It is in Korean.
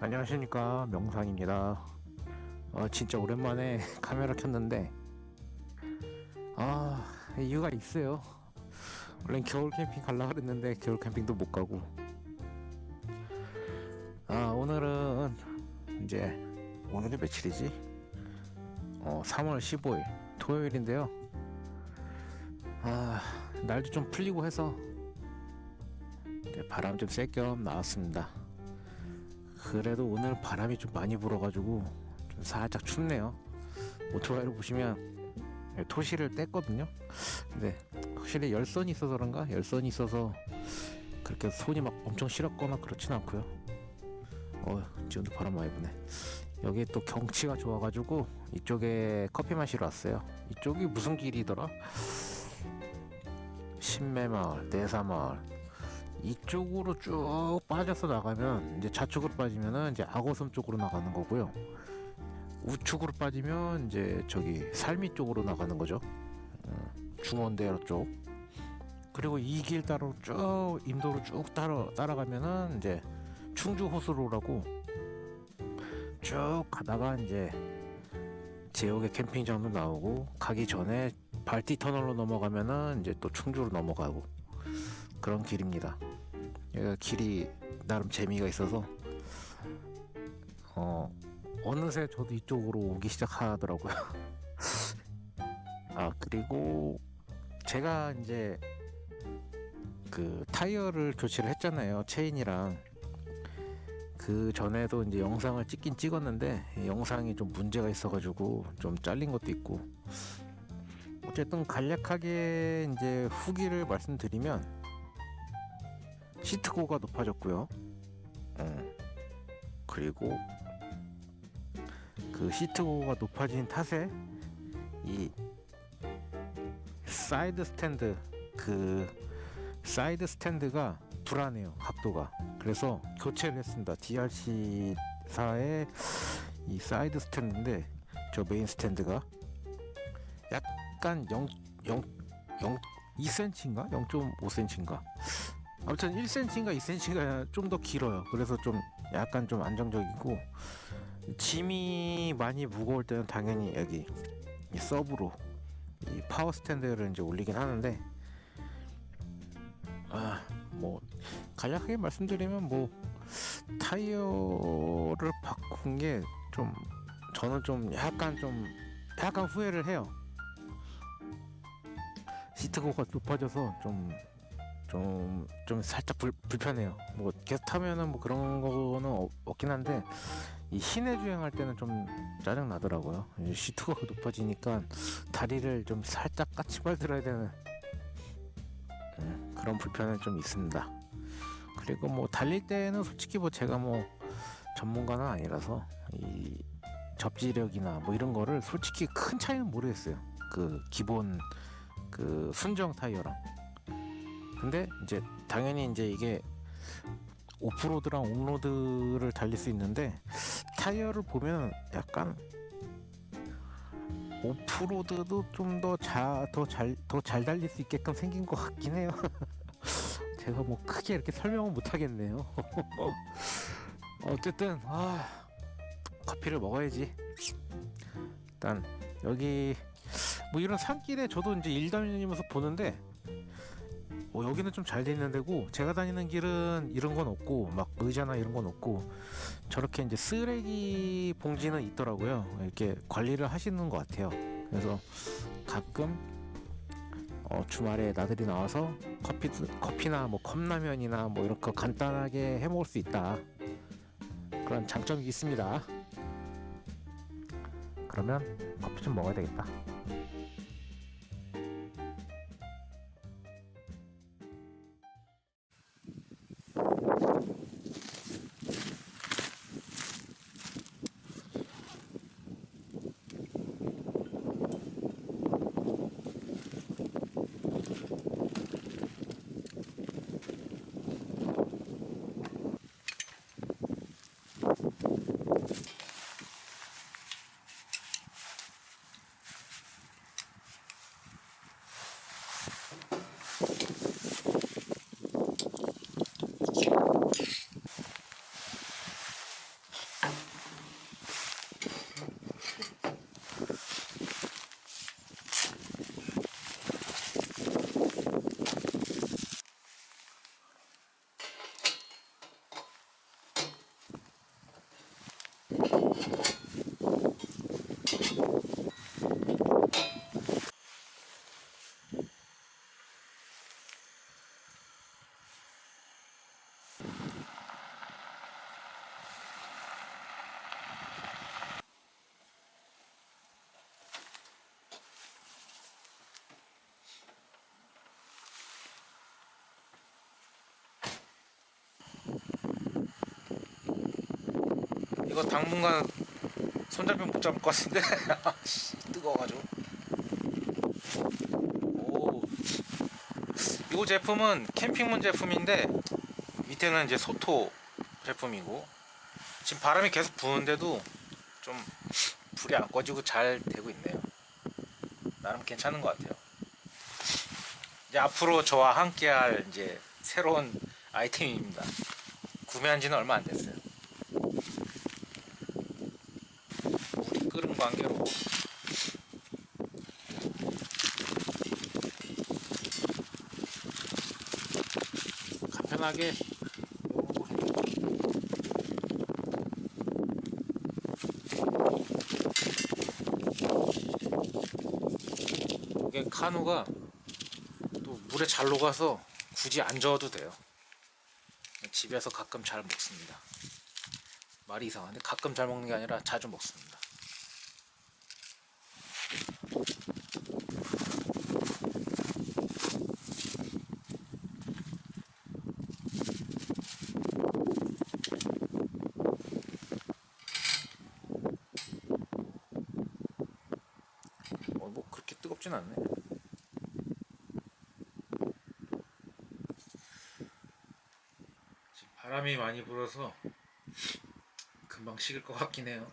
안녕하십니까 명상입니다. 어, 진짜 오랜만에 카메라 켰는데 아 이유가 있어요. 원래 겨울 캠핑 갈라 그랬는데 겨울 캠핑도 못 가고 아 오늘은 이제 오늘이 며칠이지? 어 3월 15일 토요일인데요. 아 날도 좀 풀리고 해서 바람 좀 쐴 겸 나왔습니다. 그래도 오늘 바람이 좀 많이 불어가지고 좀 살짝 춥네요. 오토바이로 보시면 토시를 뗐거든요. 근데 확실히 열선이 있어서 그런가? 열선이 있어서 그렇게 손이 막 엄청 시렵거나 그렇진 않고요. 어, 지금도 바람 많이 부네. 여기 또 경치가 좋아가지고 이쪽에 커피 마시러 왔어요. 이쪽이 무슨 길이더라? 신매마을, 내사마을. 이쪽으로 쭉 빠져서 나가면 이제 좌측으로 빠지면은 이제 악어섬 쪽으로 나가는 거고요. 우측으로 빠지면 이제 저기 살미 쪽으로 나가는 거죠. 어, 중원대로 쪽. 그리고 이 길 따로 쭉 인도로 쭉 따라 따라가면은 이제 충주 호수로라고 쭉 가다가 이제 제옥의 캠핑장도 나오고 가기 전에 발티 터널로 넘어가면은 이제 또 충주로 넘어가고 그런 길입니다. 여기가 길이 나름 재미가 있어서 어 어느새 저도 이쪽으로 오기 시작하더라고요. 아 그리고 제가 이제 그 타이어를 교체를 했잖아요 체인이랑 그 전에도 이제 영상을 찍긴 찍었는데 이 영상이 좀 문제가 있어가지고 좀 잘린 것도 있고 어쨌든 간략하게 이제 후기를 말씀드리면 시트고가 높아졌고요. 음, 그리고 그 시트고가 높아진 탓에 이 사이드 스탠드 그 사이드 스탠드가 불안해요 각도가. 그래서 교체를 했습니다. DRC사의 이 사이드 스탠드인데 저 메인 스탠드가 약간 0, 0, 0 2cm인가? 0.5cm인가 아무튼 1cm인가 2cm가 좀 더 길어요. 그래서 좀 약간 좀 안정적이고 짐이 많이 무거울 때는 당연히 여기 이 서브로 이 파워 스탠드를 이제 올리긴 하는데 아 뭐 간략하게 말씀드리면 뭐 타이어를 바꾼 게 좀 저는 좀 약간 좀 약간 후회를 해요. 시트고가 높아져서 좀 좀, 좀 살짝 불, 불편해요. 뭐, 계속 타면은 뭐 그런 거는 없, 없긴 한데, 이 시내 주행할 때는 좀 짜증 나더라고요. 시트가 높아지니까 다리를 좀 살짝 까치발 들어야 되는 음, 그런 불편은 좀 있습니다. 그리고 뭐, 달릴 때는 솔직히 뭐 제가 뭐 전문가는 아니라서 이 접지력이나 뭐 이런 거를 솔직히 큰 차이는 모르겠어요. 그 기본 그 순정 타이어랑. 근데 이제 당연히 이제 이게 오프로드랑 온로드를 달릴 수 있는데 타이어를 보면 약간 오프로드도 좀더더잘 더 잘 달릴 수 있게끔 생긴 것 같긴 해요. 제가 뭐 크게 이렇게 설명은 못 하겠네요. 어쨌든 아 커피를 먹어야지. 일단 여기 뭐 이런 산길에 저도 이제 일 다니면서 보는데 뭐 여기는 좀 잘 돼 있는 데고 제가 다니는 길은 이런 건 없고 막 의자나 이런 건 없고 저렇게 이제 쓰레기 봉지는 있더라고요. 이렇게 관리를 하시는 것 같아요. 그래서 가끔 어, 주말에 나들이 나와서 커피 커피나 뭐 컵라면이나 뭐거 간단하게 해 먹을 수 있다. 그런 장점이 있습니다. 그러면 커피 좀 먹어야 되겠다 이거 당분간 손잡이 못 잡을 것 같은데. 씨, 뜨거워가지고. 오. 이거 제품은 캠핑문 제품인데 밑에는 이제 소토 제품이고 지금 바람이 계속 부는데도 좀 불이 안 꺼지고 잘 되고 있네요. 나름 괜찮은 것 같아요. 이제 앞으로 저와 함께 할 이제 새로운 아이템입니다. 구매한 지는 얼마 안 됐어요 끓은 관계로 간편하게. 이게 카누가 또 물에 잘 녹아서 굳이 안 저어도 돼요. 집에서 가끔 잘 먹습니다. 말이 이상한데 가끔 잘 먹는 게 아니라 자주 먹습니다. 어, 뭐 그렇게 뜨겁진 않네. 바람이 많이 불어서 금방 식을 것 같긴 해요.